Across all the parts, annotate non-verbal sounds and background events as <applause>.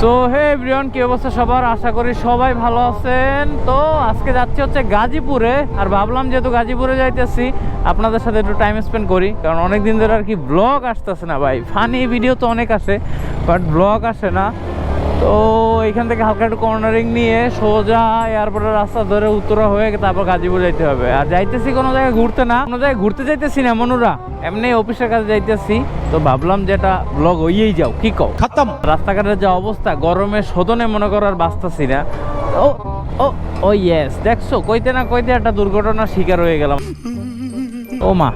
So hey everyone কি অবস্থা সবার? আশা করি সবাই ভালো আছেন। তো আজকে যাচ্ছি হচ্ছে গাজীপুরে, আর ভাবলাম যেহেতু গাজীপুরে যাইতেছি, আপনাদের সাথে একটু টাইম স্পেন্ড করি, কারণ অনেক দিন ধরে আর কি ব্লগ আসতেছে না ভাই। ফানি ভিডিও তো অনেক আছে বাট ব্লগ আসে না। তো এখান থেকে হালকা একটু কর্নারিং নিয়ে সোজা এয়ারপোর্টের রাস্তা ধরে উত্তরা হয়ে তারপর গাজীপুর যাইতে হবে। আর যাইতেছি কোনো জায়গায় ঘুরতে না কোনো জায়গায় ঘুরতে যাইতেছি না মনুরা এমনি অফিসের কাছে যাইতেছি। তো ভাবলাম যে এটা ব্লগ হইয়েই যাও কি কও? খতম। রাস্তাঘাটের যা অবস্থা গরমে শোধনে মনে করার বাঁচতাছি না ও ও ও ইয়েস দেখছ কইতে না কইতে একটা দুর্ঘটনার শিকার হয়ে গেলাম। ও মা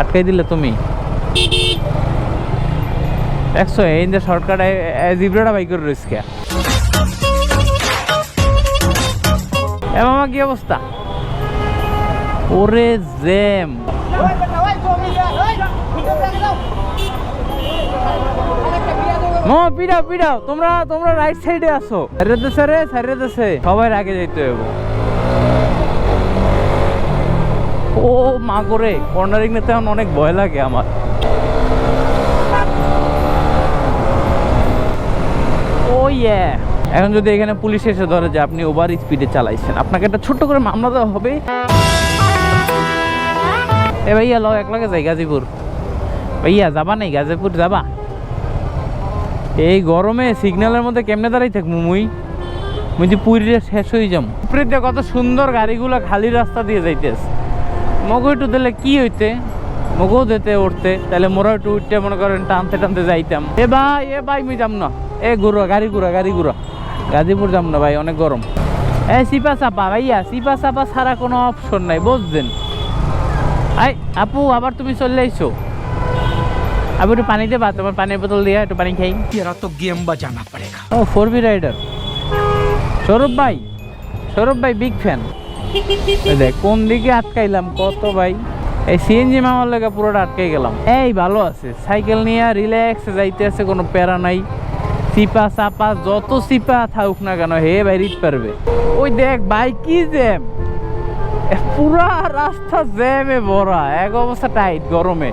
আটকাই দিলে তুমি। দেখছ এই যে শর্টকাটে জিব্রাটা বাইক করে রয়েছে এ, মামা, কি অবস্থা? ওরে জ্যাম। মামা পিড়াও পিড়াও, তোমরা তোমরা রাইট সাইডে আসো সাইডে দেশে রে সাইডে দেশে সবাই আগে যাইতে হবে ও মা করে কর্নারিং নিতে অনেক ভয় লাগে আমার ও ইয়ে এখন যদি এখানে পুলিশ এসে ধরে যে আপনি ওভার স্পিডে চালাইছেন, আপনাকে একটা ছোট্ট করে মামলা দেওয়া হবে। এ ভাইয়া যাই গাজীপুর। ভাইয়া, যাবা নাই? গাজীপুর যাবা? এই গরমে সিগন্যালের মধ্যে কেমনে দাঁড়াই থাকব মুই? মুই যে পুরীরে শেষ হয়ে যাম। কত সুন্দর গাড়িগুলো খালি রাস্তা দিয়ে যাইতেস মগো একটু দিলে কি হইতে? মগও দেতে উঠতে তাহলে মোরাও একটু উঠতে মনে করেন টানতে টানতে যাইতাম। এ ভাই এ ভাই মুই যাম না। এ ঘুরো গাড়ি ঘুরা গাড়ি ঘুরা। গাজীপুর যাম না ভাই অনেক গরম। এ সিপা চাপা ভাইয়া সিপা চাপা ছাড়া কোনো অপশন নাই বুঝছেন? আই আপু আবার তুমি চলে আইছো। আবু একটু পানি দেবা তোমার পানির বোতল দিয়ে একটু পানি খাই। এরা তো গেম বাজানা পড়েগা ও ফোর বি রাইডার সৌরভ ভাই সৌরভ ভাই বিগ ফ্যান দেখ কোন দিকে আটকাইলাম কত ভাই? এই সিএনজি মামার লেগে পুরোটা আটকে গেলাম। এই ভালো আছে, সাইকেল নিয়ে রিল্যাক্সে যাইতে আছে, কোনো প্যারা নাই। সিপা, চাপা, যত সিপা থাকুক না কেন, হে ভাই পারবে। ওই দেখ ভাই, কি জ্যাম? পুরা রাস্তা জ্যামে ভরা, এক অবস্থা টাইট গরমে।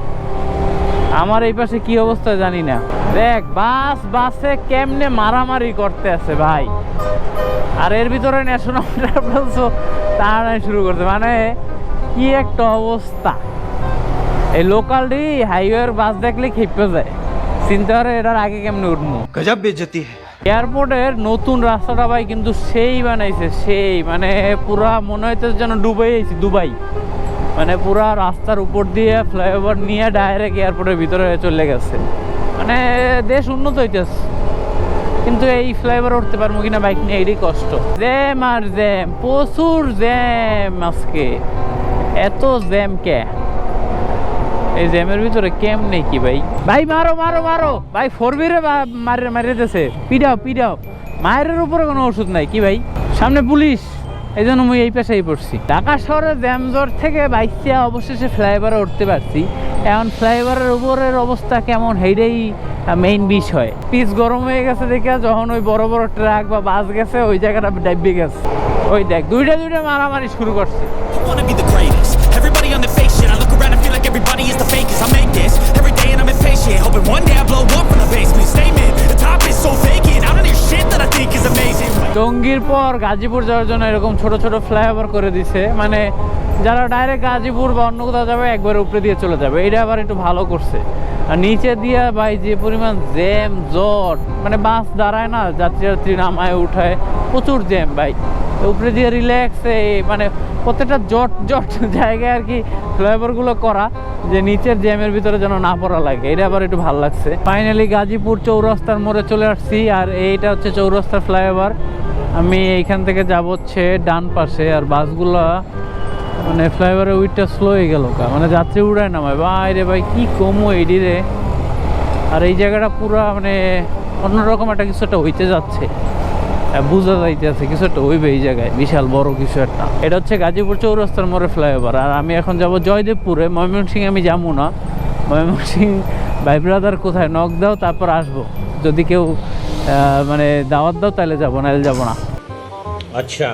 আমার এই পাশে কি অবস্থা জানি না। দেখ, বাস, বাসে কেমনে মারামারি করতে আছে ভাই। আর এর ভিতরে ন্যাশনাল <laughs> তাড়াতাড়ি শুরু করতে মানে কি একটা অবস্থা? এই লোকালটি হাইওয়ের বাস দেখলে খেপে যায়। চিন্তা করে এটার আগে কেমনে উঠবো? গজব বেজতি এয়ারপোর্টের নতুন রাস্তাটা ভাই কিন্তু সেই বানাইছে সেই মানে পুরা মনে হইতেছে যেন ডুবাই আইছি দুবাই। মানে পুরা রাস্তার উপর দিয়ে ফ্লাইওভার নিয়ে ডাইরেক্ট এয়ারপোর্টের ভিতরে চলে গেছে। মানে দেশ উন্নত হইতেছে। কিন্তু এই ফ্লাইওভার উঠতে পারব কিনা বাইক নিয়ে এরই কষ্ট। জ্যাম আর জ্যাম প্রচুর জ্যাম আজকে। এত জ্যাম কে? এই জ্যামের ভিতরে কেম নেই কি ভাই? ভাই, মারো মারো মারো। ভাই, ফোর বিরে মারে মারিয়ে দিতেছে। পিডাও পিডাও মায়ের উপরে কোনো ওষুধ নাই, কি ভাই? সামনে পুলিশ। এই জন্য মুই এই পেশাই পড়ছি। ঢাকা শহরের জ্যামজট থেকে বাইকটা অবশেষে ফ্লাইওভারে উঠতে পারছি। এখন ফ্লাইওভারের উপরের অবস্থা কেমন? সেইটাই মেইন বিষয়। পিচ গরম হয়ে গেছে দেখে যখন ওই বড় বড় ট্রাক বা বাস গেছে, ওই জায়গাটা ডাইবে গেছে। ওই দেখ দুইটা দুইটা মারামারি শুরু করছে। টঙ্গির পর গাজীপুর যাওয়ার জন্য এরকম ছোট ছোট ফ্লাইওভার করে দিছে। মানে যারা ডাইরেক্ট গাজীপুর বা অন্য কোথাও যাবে একবার উপরে দিয়ে চলে যাবে। এটা আবার একটু ভালো করছে। আর নিচে দিয়ে ভাই যে পরিমাণ জ্যাম জট মানে বাস দাঁড়ায় না যাত্রী যাত্রী নামায় উঠায়। প্রচুর জ্যাম বাইক উপরে দিয়ে রিল্যাক্সে মানে প্রত্যেকটা জট জট <laughs> জায়গায় আর কি ফ্লাইওভারগুলো করা, যে নিচের জ্যামের ভিতরে যেন না পড়া লাগে। এটা আবার একটু ভালো লাগছে। ফাইনালি গাজীপুর চৌরাস্তার মোড়ে চলে আসছি, আর এইটা হচ্ছে চৌরাস্তার ফ্লাইওভার আমি এইখান থেকে যাব হচ্ছে ডান পাশে, আর বাসগুলো মানে ফ্লাইওভারে উইটটা স্লো হয়ে গেল কা মানে যাত্রী উড়ায় নামায় ভাই রে ভাই, কি কমো এডি রে। আর এই জায়গাটা পুরা মানে অন্যরকম একটা কিছু একটা হইতে যাচ্ছে। হ্যাঁ, বুঝা যাইতেছে কিছু একটা হইবে এই জায়গায়, বিশাল বড় কিছু একটা। এটা হচ্ছে গাজীপুর চৌরাস্তার মোড়ে ফ্লাইওভার। আর আমি এখন যাব জয়দেবপুরে ময়মনসিং আমি যাব না। ময়মনসিংহ ভাই ব্রাদার কোথায়? নখ দাও, তারপর আসব। যদি কেউ মানে দাওয়াত দাও, তাহলে যাব না যাব না। আচ্ছা।